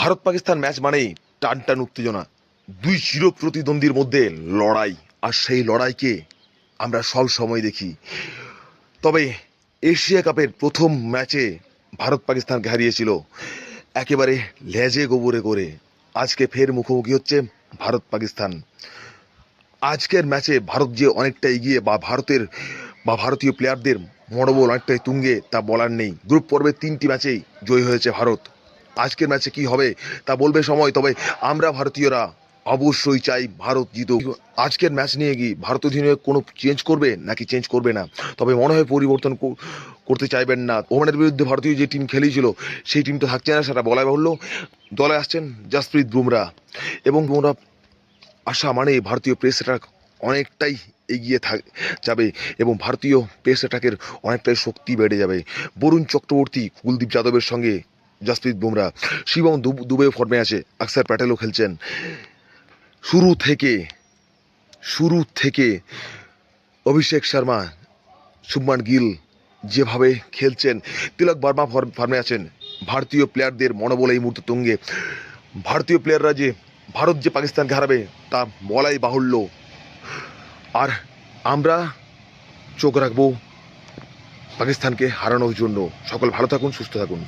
Bharat Pakistan match মানেই টান টান উত্তেজনা। দুই চির প্রতিদ্বন্দ্বীর মধ্যে লড়াই, আর সেই লড়াইকে আমরা সব সময় দেখি। তবে এশিয়া কাপের প্রথম ম্যাচে ভারত পাকিস্তানকে হারিয়েছিল একেবারে লেজে গোবরে করে। আজকে ফের মুখোমুখি হচ্ছে ভারত পাকিস্তান আজকের ম্যাচে ভারত যে অনেকটা এগিয়ে বা ভারতের বা ভারতীয় প্লেয়ারদের মনোবল অনেকটাই তুঙ্গে, তা বলার নেই। গ্রুপ পর্বের তিনটি ম্যাচেই জয়ী হয়েছে ভারত। আজকের ম্যাচে কি হবে তা বলবে সময়, তবে আমরা ভারতীয়রা অবশ্যই চাই ভারত জিতুক। আজকের ম্যাচ নিয়ে কি ভারত অধিনায়ক কোনো চেঞ্জ করবে নাকি চেঞ্জ করবে না? তবে মনে হয় পরিবর্তন করতে চাইবেন না। ওমানের বিরুদ্ধে ভারতীয় যে টিম খেলেছিল, সেই টিমটা থাকছে না, সেটা বলা বাহুল্য। দলে আসছেন জাসপ্রীত বুমরা। এবং বুমরা আসা মানে ভারতীয় প্রেস অ্যাটাক অনেকটাই এগিয়ে থাক যাবে এবং ভারতীয় পেস অ্যাটাকের অনেকটাই শক্তি বেড়ে যাবে। বরুণ চক্রবর্তী, কুলদীপ যাদবের সঙ্গে জাসপ্রীত বুমরা শিবম দুব- ফর্মে আছে আকসার প্যাটেলও খেলছেন। শুরু থেকে শুরু থেকে অভিষেক শর্মা, শুভমান গিল যেভাবে খেলছেন, তিলক বর্মা ফর- ফর্মে আছেন। ভারতীয় প্লেয়ারদের মনোবল এই মুহূর্তে তুঙ্গে। ভারতীয় প্লেয়াররা যে ভারত যে পাকিস্তানকে হারাবে, তা বলাই বাহুল্য। আর আমরা চোখ রাখব পাকিস্তানকে হারানোর জন্য। সকল ভালো থাকুন, সুস্থ থাকুন।